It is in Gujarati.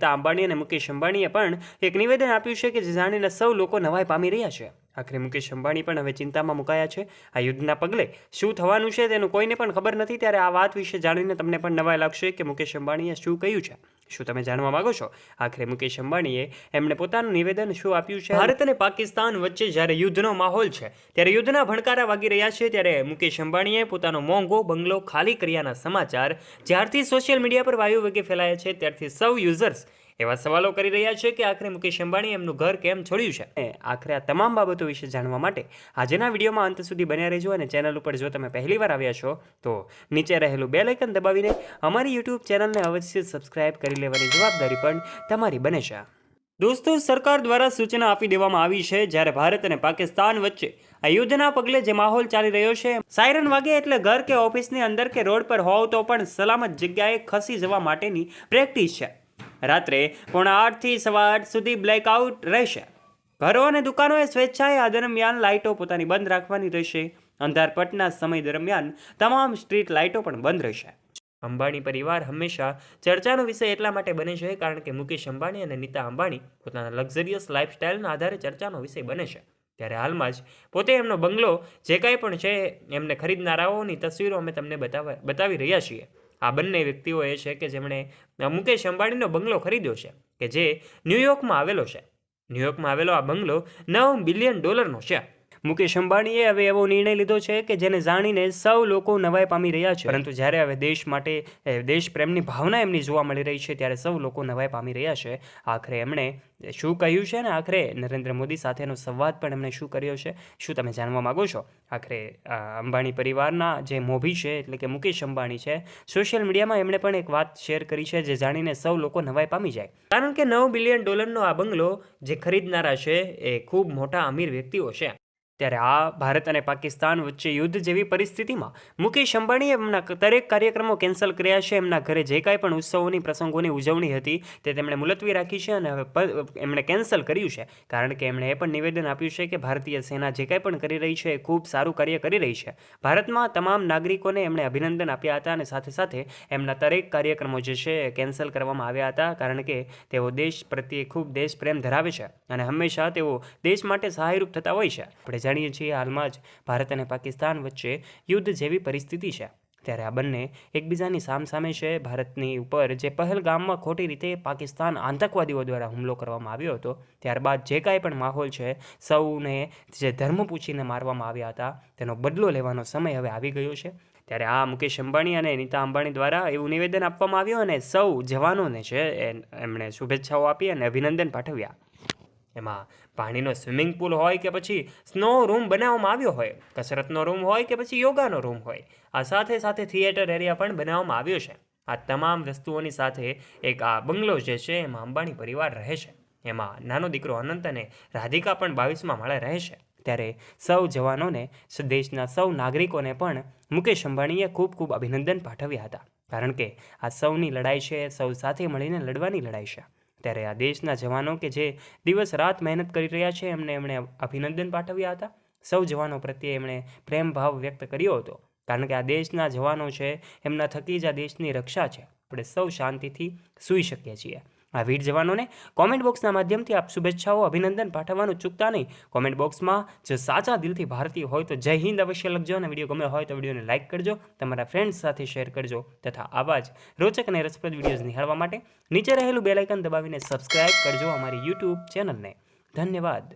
નીતા અંબાણી અને મુકેશ અંબાણીએ પણ એક નિવેદન આપ્યું છે કે જે જાણીને સૌ લોકો નવાઈ પામી રહ્યા છે. આખરે મુકેશ અંબાણી પણ હવે ચિંતામાં મુકાયા છે. આ યુદ્ધના પગલે શું થવાનું છે તેનું કોઈને પણ ખબર નથી. ત્યારે આ વાત વિશે જાણીને તમને પણ નવાઈ લાગશે કે મુકેશ અંબાણીએ શું કહ્યું છે. શું તમે જાણવા માંગો છો? આખરે મુકેશ અંબાણીએ એમણે પોતાનું નિવેદન શું આપ્યું છે? ભારત અને પાકિસ્તાન વચ્ચે જ્યારે યુદ્ધનો માહોલ છે, ત્યારે યુદ્ધના ભણકારા વાગી રહ્યા છે, ત્યારે મુકેશ અંબાણીએ પોતાનો મોંઘો બંગલો ખાલી કર્યાના સમાચાર જ્યારથી સોશિયલ મીડિયા પર વાયુ વેગે ફેલાયા છે, ત્યારથી સૌ યુઝર્સ એવા સવાલો કરી રહ્યા છે કે આખરે મુકેશ અંબાણી એમનું ઘર કેમ છોડ્યું છે? અને આખરે આ તમામ બાબતો વિશે જાણવા માટે આજના વિડીયોમાં અંત સુધી બન્યા રહેજો અને ચેનલ ઉપર જો તમે પહેલીવાર આવ્યા છો, તો નીચે રહેલું બે લાઇકન દબાવીને અમારી યુટ્યુબ ચેનલને અવશ્ય સબસ્ક્રાઇબ કરી લેવાની જવાબદારી પણ તમારી બને છે. દોસ્તો, સરકાર દ્વારા સૂચના આપી દેવામાં આવી છે, જ્યારે ભારત અને પાકિસ્તાન વચ્ચે આ યુદ્ધના પગલે જે માહોલ ચાલી રહ્યો છે, સાયરન વાગે એટલે ઘર કે ઓફિસની અંદર કે રોડ પર હોવ તો પણ સલામત જગ્યાએ ખસી જવા માટેની પ્રેક્ટિસ છે. રાત્રે પોણા આઠથી સવા આઠ સુધી બ્લેકઆઉટ રહેશે. ઘરો અને દુકાનોએ સ્વેચ્છાએ આ દરમિયાન લાઇટો પોતાની બંધ રાખવાની રહેશે. અંધારપટના સમય દરમિયાન તમામ સ્ટ્રીટ લાઇટો પણ બંધ રહેશે. અંબાણી પરિવાર હંમેશા ચર્ચાનો વિષય એટલા માટે બને છે કારણ કે મુકેશ અંબાણી અને નીતા અંબાણી પોતાના લક્ઝરિયસ લાઇફસ્ટાઇલના આધારે ચર્ચાનો વિષય બને છે. ત્યારે હાલમાં જ પોતે એમનો બંગલો જે કાંઈ પણ છે એમને ખરીદનારાઓની તસવીરો અમે તમને બતાવવા બતાવી રહ્યા છીએ. આ બંને વ્યક્તિઓ એ છે કે જેમણે મુકેશ અંબાણીનો બંગલો ખરીદ્યો છે કે જે ન્યૂયોર્કમાં આવેલો છે. ન્યૂયોર્કમાં આવેલો આ બંગલો નવ બિલિયન ડોલરનો છે. મુકેશ અંબાણીએ હવે એવો નિર્ણય લીધો છે કે જેને જાણીને સૌ લોકો નવાઈ પામી રહ્યા છે. પરંતુ જ્યારે હવે દેશ માટે દેશ પ્રેમની ભાવના એમની જોવા મળી રહી છે, ત્યારે સૌ લોકો નવાઈ પામી રહ્યા છે. આખરે એમણે શું કહ્યું છે અને આખરે નરેન્દ્ર મોદી સાથેનો સંવાદ પણ એમણે શું કર્યો છે? શું તમે જાણવા માગો છો? આખરે અંબાણી પરિવારના જે મોભી છે, એટલે કે મુકેશ અંબાણી છે, સોશિયલ મીડિયામાં એમણે પણ એક વાત શેર કરી છે જે જાણીને સૌ લોકો નવાઈ પામી જાય. કારણ કે નવ બિલિયન ડોલરનો આ બંગલો જે ખરીદનારા છે, એ ખૂબ મોટા અમીર વ્યક્તિઓ છે. ત્યારે આ ભારત અને પાકિસ્તાન વચ્ચે યુદ્ધ જેવી પરિસ્થિતિમાં મુકેશ અંબાણીએ એમના દરેક કાર્યક્રમો કેન્સલ કર્યા છે. એમના ઘરે જે કાંઈ પણ ઉત્સવોની પ્રસંગોની ઉજવણી હતી તે તેમણે મુલતવી રાખી છે અને હવે એમણે કેન્સલ કર્યું છે. કારણ કે એમણે એ પણ નિવેદન આપ્યું છે કે ભારતીય સેના જે કાંઈ પણ કરી રહી છે એ ખૂબ સારું કાર્ય કરી રહી છે. ભારતમાં તમામ નાગરિકોને એમણે અભિનંદન આપ્યા હતા અને સાથે સાથે એમના દરેક કાર્યક્રમો જે છે એ કેન્સલ કરવામાં આવ્યા હતા. કારણ કે તેઓ દેશ પ્રત્યે ખૂબ દેશ પ્રેમ ધરાવે છે અને હંમેશા તેઓ દેશ માટે સહાયરૂપ થતા હોય છે. આપણે જાણીએ છીએ હાલમાં જ ભારત અને પાકિસ્તાન વચ્ચે યુદ્ધ જેવી પરિસ્થિતિ છે. ત્યારે આ બંને એકબીજાની સામસામે છે. ભારતની ઉપર જે પહેલગામમાં ખોટી રીતે પાકિસ્તાન આતંકવાદીઓ દ્વારા હુમલો કરવામાં આવ્યો હતો, ત્યારબાદ જે કાંઈ પણ માહોલ છે, સૌને જે ધર્મ પૂછીને મારવામાં આવ્યા હતા, તેનો બદલો લેવાનો સમય હવે આવી ગયો છે. ત્યારે આ મુકેશ અંબાણી અને નીતા અંબાણી દ્વારા એવું નિવેદન આપવામાં આવ્યું અને સૌ જવાનોને છે એમણે શુભેચ્છાઓ આપી અને અભિનંદન પાઠવ્યા. એમાં પાણીનો સ્વિમિંગ પુલ હોય કે પછી સ્નો રૂમ બનાવવામાં આવ્યો હોય, કસરતનો રૂમ હોય કે પછી યોગાનો રૂમ હોય, આ સાથે સાથે થિયેટર એરિયા પણ બનાવવામાં આવ્યો છે. આ તમામ વસ્તુઓની સાથે એક આ બંગલો જે છે એમાં અંબાણી પરિવાર રહે છે. એમાં નાનો દીકરો અનંત અને રાધિકા પણ બાવીસમાં માળે રહે છે. ત્યારે સૌ જવાનોને દેશના સૌ નાગરિકોને પણ મુકેશ અંબાણીએ ખૂબ ખૂબ અભિનંદન પાઠવ્યા હતા. કારણ કે આ સૌની લડાઈ છે, સૌ સાથે મળીને લડવાની લડાઈ છે. ત્યારે આ દેશના જવાનો કે જે દિવસ રાત મહેનત કરી રહ્યા છે, એમને એમણે અભિનંદન પાઠવ્યા હતા. સૌ જવાનો પ્રત્યે એમણે પ્રેમ ભાવ વ્યક્ત કર્યો હતો. કારણ કે આ દેશના જવાનો છે, એમના થકી જ આ દેશની રક્ષા છે. આપણે સૌ શાંતિથી સૂઈ શકીએ છીએ. આ વીર જવાનોને કોમેન્ટ બોક્સના માધ્યમથી આપ શુભેચ્છાઓ, અભિનંદન પાઠવવાનું ચૂકતા નહીં. કોમેન્ટ બોક્સમાં જો સાચા દિલથી ભારતીય હોય તો જય હિન્દ અવશ્ય લખજો અને વીડિયો ગમે હોય તો વિડીયોને લાઇક કરજો. તમારા ફ્રેન્ડ્સ સાથે શેર કરજો તથા આવા જ રોચક અને રસપ્રદ વિડીયોઝ નિહાળવા માટે નીચે રહેલું બેલાઇકન દબાવીને સબસ્ક્રાઇબ કરજો અમારી યુટ્યુબ ચેનલને ધન્યવાદ.